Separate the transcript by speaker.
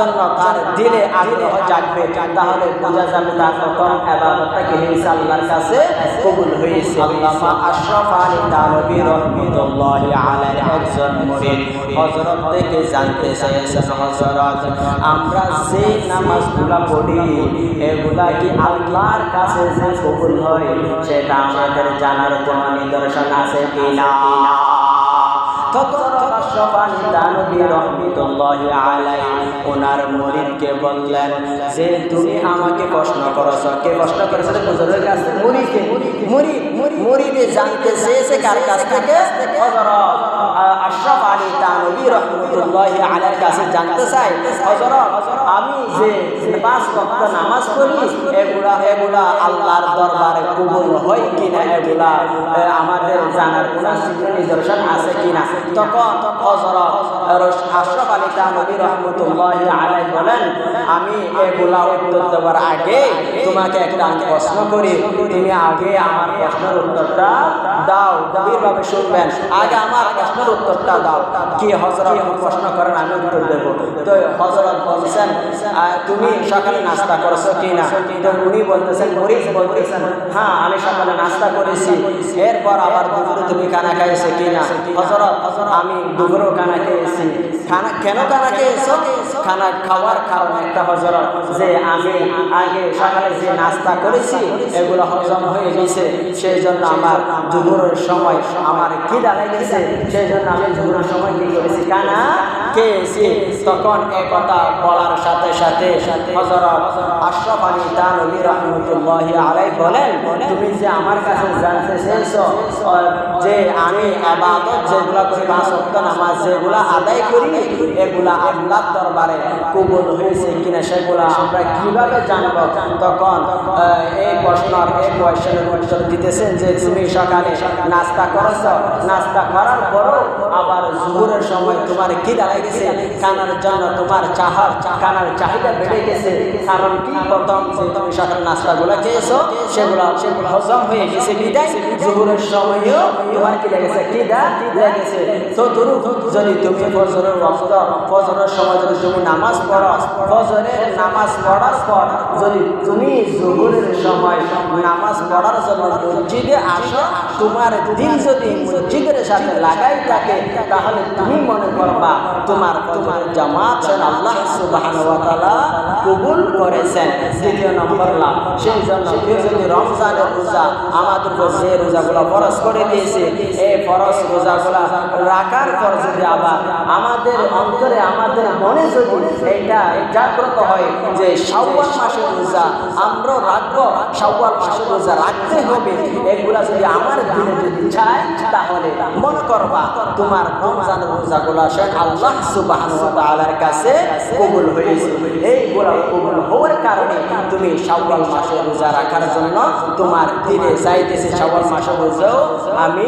Speaker 1: জন্য তার দিলে আগ্রহ জাগবে, তাহলে বোঝা যাবে তার কি হয়েছে কাছে কবুল হয়েছে। আশরাফ আলী একজন মুরিদ। হযরত থেকে জানতে হযরত, আমরা যে নামাজগুলা পড়ি, এগুলা কি আল্লাহর কাছে যে কবুল হয়, সেটা আমাদের জানার কোনো নিদর্শন আছে কিনা? তখন ওনার মুরিদকে বললেন যে তুমি আমাকে প্রশ্ন করেছ কে প্রশ্ন করেছে হুজুরের কাছে মুরিদকে মুরিদ মুরিদে জানতে চেয়েছে কার কাছ থেকে আলাইহির কাছে জানতে চাই আমি যে পাঁচ নামাজ এগুলা এগুলা আল্লাহর দরবারে কবুল হয় কিনা? এগুলা আমাদের জানার কোনো নিদর্শন আছে কিনা? তখন হযরত আশরাফ আলী তানবী রহমতুল্লাহি আলাইহি বলেন, আমি এগুলা উত্তর দেওয়ার আগে তোমাকে একটা প্রশ্ন করি। তুমি আগে আমার প্রশ্নের উত্তরটা দাও। গভীরভাবে শুনবেন। আগে আমার প্রশ্নের উত্তরটা দাও। কি হযরত প্রশ্ন করেন, আমি উত্তর দেব। তো হযরত বলছেন তুমি সকালে নাস্তা করছ কি না? তো উনি বলতেছেন মরিস বলতেছেন। হ্যাঁ আমি সকালে নাস্তা করেছি। এরপর আবার দুপুরে তুমি কানা খাইছো কি না? হজরত আমি দুপুরেও খানা খেয়েছি। খানা, কেন খানা খেয়েছো? খানা খাওয়ার কারণ একটা হজরত যে আমি আগে সকালে যে নাস্তা করেছি, এগুলো হজম হয়ে গেছে। সেই জন্য আমার দুপুরের সময় আমার খিদা লেগেছে। সেই জন্য আমি দুপুরের সময় কি করেছি খানা খেয়েছি তখন এ কথা বলার সাথে সাথে হজরত আশরাফ আলী তানবী রহমতুল্লাহ আলাই বলেন, তুমি যে আমার কাছে জানতে চেয়েছো যে আমি আবাদত যেগুলা করি পাঁচ ওয়াক্ত নামাজ যেগুলা আদায় করি, এগুলা আল্লাহর দরবারে কবুল হয়েছে কিনা সেগুলা আমরা কীভাবে জানব? তখন এই প্রশ্নর এই কোয়েশনের উত্তর দিতেছেন যে, তুমি সকালে নাস্তা করেছ, নাস্তা করার পরও আবার জুহুরের সময় তোমার কি দাঁড়ায় গেছে খানার জন্য তোমার চাহার খানার চাহিদা বেড়ে গেছে কারণ কি প্রথম নাস্তাগুলো খেয়েছো, সেগুলো সেগুলো হজম হয়ে গেছে জুহুরের সময়ও তোমার কি লেগেছে? লেগেছে। তো যদি তুমি ফজরের রক্ত ফজরের সময় যদি তুমি নামাজ পড়ো, ফজরের নামাজ পড়ার পর যদি তুমি জুহুরের সময় নামাজ পড়ার জন্য মসজিদে আসো, তোমার দিন যদি মসজিদের সাথে লাগাই থাকে, তাহলে তুমি মনে করবা তোমার তোমার জামাত আল্লাহ সুবহানাহু কবুল করেছেন। দ্বিতীয় নম্বর লাভ। সেই জন্য কেউ যদি রমজানের রোজা আমাদের যে রোজাগুলো ফরজ করে দিয়েছে, এই ফরজ রোজাগুলা রাখার পর যদি আবার আমাদের অন্তরে, আমাদের মনে যদি এইটা জাগ্রত হয় যে শাওয়াল মাসের রোজা, আমরাও রাখব, শাওয়াল মাসের রোজা রাখতে হবে, এগুলা যদি আমার দিনে যদি চায়, তাহলে মনে করবা তোমার রমজানের রোজাগুলা সে আল্লাহ সুবহানাহু ওয়া কাছে কবুল হয়েছে। এইগুলা কবুল হওয়ার কারণে তুমি শাওয়াল মাসে রোজা রাখার জন্য তোমার দিনে যাইতেছে শাওয়াল মাসে রোজাও আমি